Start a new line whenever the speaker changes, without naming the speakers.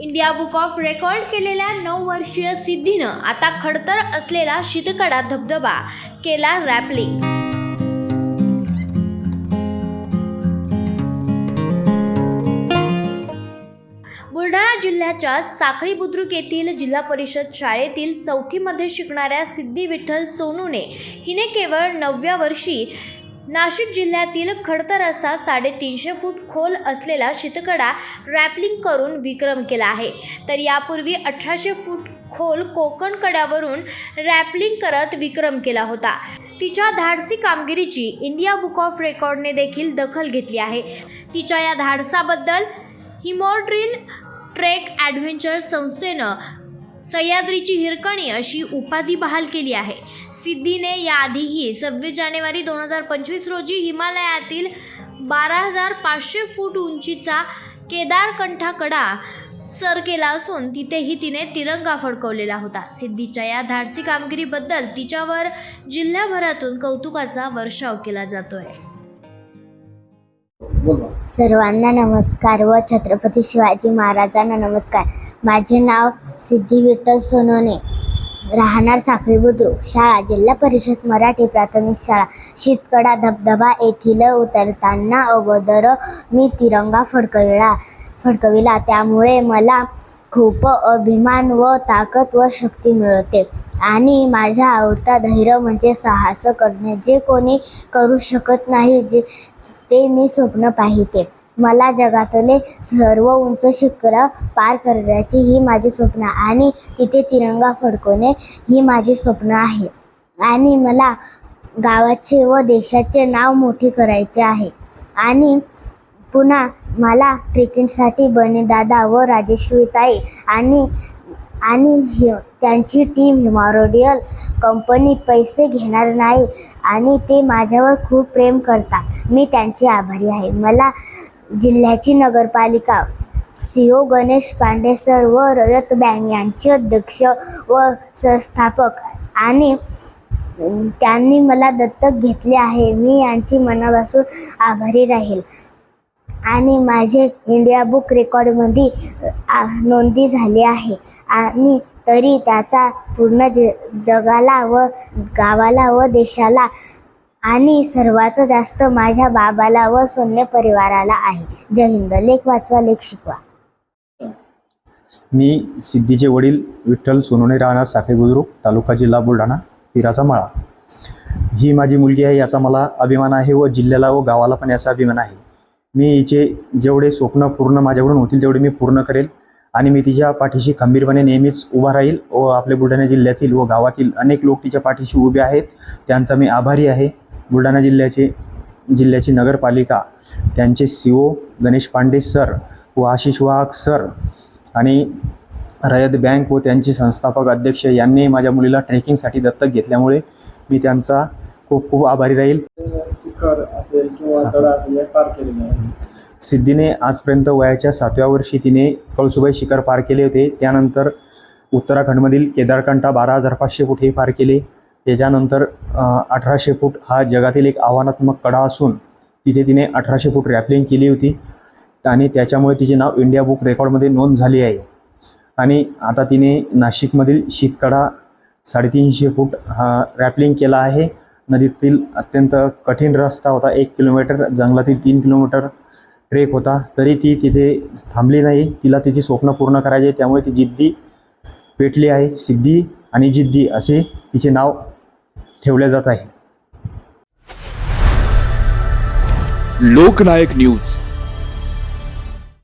India book of record केलेल्या नऊ वर्षीय सिद्धीनं आता खडतर असलेला शीतकडा धबधबा केला रॅपलिंग. बुलढाणा जिल्ह्याच्या साखळी बुद्रुक येथील जिल्हा परिषद शाळेतील चौथीमध्ये शिकणाऱ्या सिद्धी विठ्ठल सोनूने हिने केवळ नवव्या वर्षी नाशिक जिल्ह्यातील खडतर असा साडेतीनशे फूट खोल असलेला शीतकडा रॅपलिंग करून विक्रम केला आहे. तर यापूर्वी अठराशे फूट खोल कोकण कड्यावरून रॅपलिंग करत विक्रम केला होता. तिच्या धाडसी कामगिरीची इंडिया बुक ऑफ रेकॉर्डने देखील दखल घेतली आहे. तिच्या या धाडसाबद्दल हिमोड्रीन ट्रेक ॲडव्हेंचर संस्थेनं सह्याद्रीची हिरकणी अशी उपाधी बहाल केली आहे. सिद्धीने याआधीही सव्वीस जानेवारी दोन हजार पंचवीस रोजी हिमालयातील बारा हजार पाचशे फूट उंचीचा केदारकंठा कडा सर केला असून तिथेही तिने तिरंगा फडकवलेला होता. सिद्धीच्या या धाडसी कामगिरीबद्दल तिच्यावर जिल्ह्याभरातून कौतुकाचा वर्षाव केला जातोय.
बोला.
सर्वांना नमस्कार व छत्रपती शिवाजी महाराजांना नमस्कार. माझे नाव सिद्धी विठ्ठल सोनवणे राहणार साखळी बुद्रुक. शाळा जिल्हा परिषद मराठी प्राथमिक शाळा. शितकडा धबधबा येथील उतरताना अगोदर मी तिरंगा फडकविला फडकविला. त्यामुळे मला खूप अभिमान व ताकद व शक्ती मिळते. आणि माझा आवडता धैर्य म्हणजे साहस करणे. जे कोणी करू शकत नाही जे ते मी स्वप्न पाहिते. मला जगातले सर्व उंच शिखरं पार करण्याची ही माझी स्वप्न आणि तिथे तिरंगा फडकवणे ही माझी स्वप्न आहे. आणि मला गावाचे व देशाचे नाव मोठे करायचे आहे. आणि पुन्हा मला ट्रेकिंगसाठी बनेदादा व राजेश्वरीताई आणि आणि हे त्यांची टीम हिमारोडियल कंपनी पैसे घेणार नाही आणि ते माझ्यावर खूप प्रेम करतात. मी त्यांची आभारी आहे. मला जिल्ह्याची नगरपालिका C O Ganesh Pande sir व रयत बँक यांचे अध्यक्ष व संस्थापक आणि त्यांनी मला दत्तक घेतले आहे. मी यांची मनापासून आभारी राहील. आणि माझे इंडिया बुक रेकॉर्डमध्ये नोंदी झाली आहे. आणि तरी त्याचा पूर्ण ज जगाला व गावाला व देशाला आणि सर्वात जास्त माझ्या बाबाला व सोन्य परिवाराला आहे. जय हिंद. लेख वाचवा लेख शिकवा.
मी सिद्धीचे वडील विठ्ठल सोनवणे राहणार साखळी बुद्रुक तालुका जिल्हा बुलढाणा पिराचा मळा. ही माझी मुलगी आहे याचा मला अभिमान आहे व जिल्ह्याला व गावाला पण याचा अभिमान आहे. मी हिचे जेवढे स्वप्न पूर्ण माझ्याकडून होतील तेवढे मी पूर्ण करेल आणि मी तिच्या पाठीशी खंबीरपणे नेहमीच उभा राहील व आपल्या बुलढाणा जिल्ह्यातील व गावातील अनेक लोक तिच्या पाठीशी उभे आहेत. त्यांचा मी आभारी आहे. बुलढाणा जिल्ह्याचे जिल्ह्याची नगरपालिका त्यांचे C O Ganesh Pande sir व आशिष वाघ सर आणि रयत बँक व त्यांचे संस्थापक अध्यक्ष यांनी माझ्या मुलीला ट्रेकिंगसाठी दत्तक घेतल्यामुळे मी त्यांचा खूप खूप आभारी राहील.
असेल किंवा
सिद्धीने आजपर्यंत वयाच्या सातव्या वर्षी तिने कळसुबाई शिखर पार केले होते. त्यानंतर उत्तराखंडमधील केदारकंठा बारा हजार पाचशे फूट हे पार केले. त्याच्यानंतर अठराशे फूट हा जगातील एक आव्हानात्मक कडा असून तिथे तिने अठराशे फूट रॅपलिंग केली होती. आणि त्याच्यामुळे तिचे नाव इंडिया बुक रेकॉर्डमध्ये नोंद झाली आहे. आणि आता तिने नाशिकमधील शीतकडा साडेतीनशे फूट हा रॅपलिंग केला आहे. नदीतील अत्यंत कठीण रस्ता होता. एक किलोमीटर जंगलातील तीन किलोमीटर ट्रेक होता. तरी ती तिथे थांबली नाही. तिला तिची स्वप्न पूर्ण करायचे. त्यामुळे ती जिद्दी पेटली आहे. सिद्धी आणि जिद्दी असे तिचे नाव ठेवल्या जात आहे.
लोकनायक न्यूज.